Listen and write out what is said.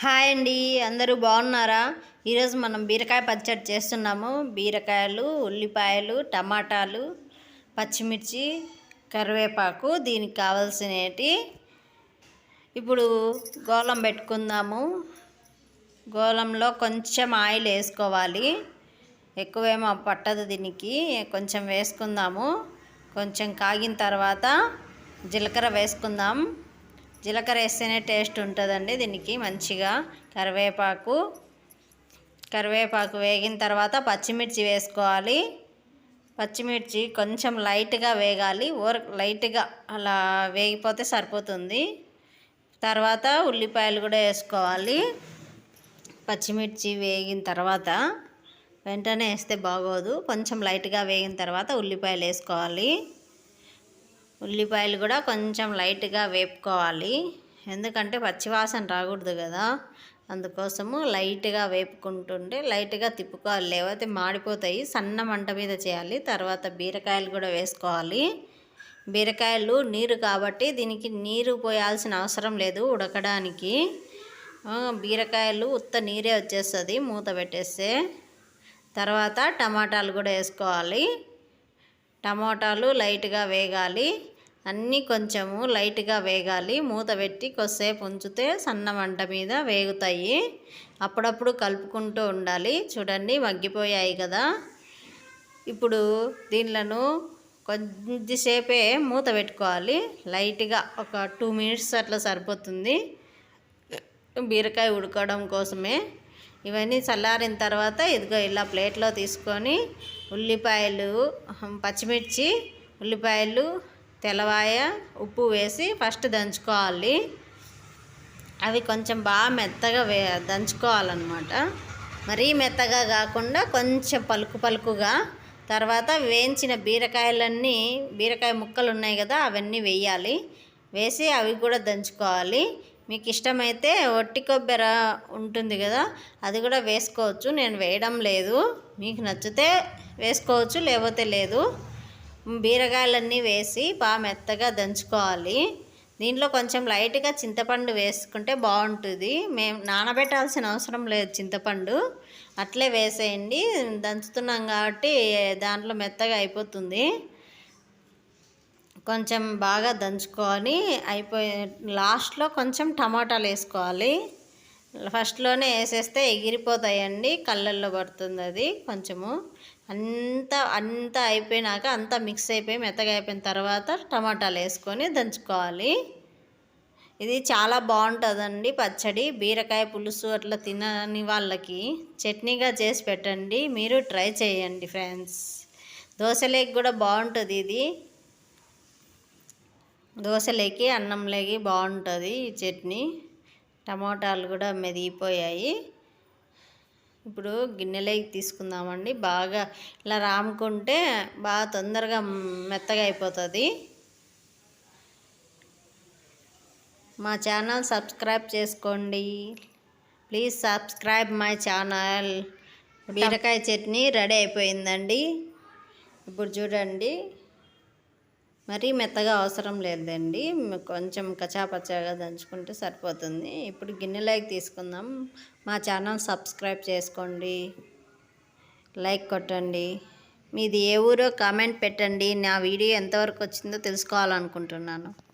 Hi అండి అందరూ బాగున్నారా? ఈరోజు మనం బీరకాయ పచ్చడి చేస్తున్నాము. బీరకాయలు ఉల్లిపాయలు టమాటాలు పచ్చిమిర్చి కరివేపాకు దీనికి కావాల్సినవి ఇప్పుడు గోళం పెట్టుకుందాము. గోళంలో కొంచెం ఆయిల్ వేసుకోవాలి. ఎక్కువేమో పట్టదు దీనికి కొంచెం వేసుకుందాము. కొంచెం కాగిన తర్వాత జీలకర్ర వేసుకుందాం. జీలకర్ర వేస్తేనే టేస్ట్ ఉంటుందండి దీనికి మంచిగా. కరివేపాకు కరివేపాకు వేగిన తర్వాత పచ్చిమిర్చి వేసుకోవాలి. పచ్చిమిర్చి కొంచెం లైట్గా వేగాలి. ఓర్ లైట్గా అలా వేగిపోతే సరిపోతుంది. తర్వాత ఉల్లిపాయలు కూడా వేసుకోవాలి. పచ్చిమిర్చి వేగిన తర్వాత వెంటనే వేస్తే బాగోదు. కొంచెం లైట్గా వేగిన తర్వాత ఉల్లిపాయలు వేసుకోవాలి. ఉల్లిపాయలు కూడా కొంచెం లైట్గా వేపుకోవాలి. ఎందుకంటే పచ్చివాసన రాకూడదు కదా. అందుకోసము లైట్గా వేపుకుంటుంటే లైట్గా తిప్పుకోవాలి. లేకపోతే మాడిపోతాయి. సన్న మంట మీద చేయాలి. తర్వాత బీరకాయలు కూడా వేసుకోవాలి. బీరకాయలు నీరు కాబట్టి దీనికి నీరు పోయాల్సిన అవసరం లేదు ఉడకడానికి. బీరకాయలు ఉత్త నీరే వచ్చేస్తుంది. మూత పెట్టేస్తే. తర్వాత టమాటాలు కూడా వేసుకోవాలి. టమోటాలు లైట్గా వేగాలి. అన్నీ కొంచెము లైట్గా వేగాలి. మూత పెట్టి కొద్దిసేపు ఉంచితే సన్న మంట మీద వేగుతాయి. అప్పుడప్పుడు కలుపుకుంటూ ఉండాలి. చూడండి మగ్గిపోయాయి కదా. ఇప్పుడు దీనిలను కొద్దిసేపే మూత పెట్టుకోవాలి. లైట్గా ఒక టూ మినిట్స్ అట్లా సరిపోతుంది. బీరకాయ ఉడకడం కోసమే. ఇవన్నీ చల్లారిన తర్వాత ఇదిగో ఇలా ప్లేట్లో తీసుకొని ఉల్లిపాయలు పచ్చిమిర్చి ఉల్లిపాయలు తెల్లవాయ ఉప్పు వేసి ఫస్ట్ దంచుకోవాలి. అవి కొంచెం బాగా మెత్తగా వే దంచుకోవాలన్నమాట. మరీ మెత్తగా కాకుండా కొంచెం పలుకు పలుకుగా తర్వాత వేయించిన బీరకాయలన్నీ బీరకాయ ముక్కలు ఉన్నాయి కదా అవన్నీ వేయాలి. వేసి అవి కూడా దంచుకోవాలి. మీకు ఇష్టమైతే ఒట్టి కొబ్బరి ఉంటుంది కదా అది కూడా వేసుకోవచ్చు. నేను వేయడం లేదు. మీకు నచ్చితే వేసుకోవచ్చు లేకపోతే లేదు. బీరకాయలన్నీ వేసి బాగా మెత్తగా దంచుకోవాలి. దీంట్లో కొంచెం లైట్గా చింతపండు వేసుకుంటే బాగుంటుంది. మేము నానబెట్టాల్సిన అవసరం లేదు చింతపండు. అట్లే వేసేయండి. దంచుతున్నాం కాబట్టి దాంట్లో మెత్తగా అయిపోతుంది. కొంచెం బాగా దంచుకొని అయిపోయి లాస్ట్లో కొంచెం టమాటాలు వేసుకోవాలి. ఫస్ట్లోనే వేసేస్తే ఎగిరిపోతాయండి కళ్ళల్లో పడుతుంది అది కొంచెము. అంతా అంతా అయిపోయినాక అంతా మిక్స్ అయిపోయి మెత్తగా అయిపోయిన తర్వాత టమాటాలు వేసుకొని దంచుకోవాలి. ఇది చాలా బాగుంటుందండి పచ్చడి బీరకాయ పులుసు అట్లా తినని వాళ్ళకి. చట్నీగా చేసి పెట్టండి మీరు ట్రై చేయండి ఫ్రెండ్స్. దోశలేకి కూడా బాగుంటుంది ఇది. దోశలేకి అన్నంలోకి బాగుంటుంది ఈ చట్నీ. టమాటాలు కూడా మెదిగిపోయాయి. ఇప్పుడు గిన్నెలోకి తీసుకుందామండి. బాగా ఇలా రాముకుంటే బాగా తొందరగా మెత్తగా అయిపోతుంది. మా ఛానల్ సబ్స్క్రైబ్ చేసుకోండి. Please subscribe my channel. బీరకాయ చట్నీ రెడీ అయిపోయిందండి. ఇప్పుడు చూడండి. మరీ మెత్తగా అవసరం లేదండి. కొంచెం కచాపచాగా దంచుకుంటే సరిపోతుంది. ఇప్పుడు గిన్నెలోకి తీసుకుందాం. మా ఛానల్ సబ్స్క్రైబ్ చేసుకోండి. లైక్ కొట్టండి. మీది ఏ ఊరో కామెంట్ పెట్టండి. నా వీడియో ఎంతవరకు వచ్చిందో తెలుసుకోవాలనుకుంటున్నాను.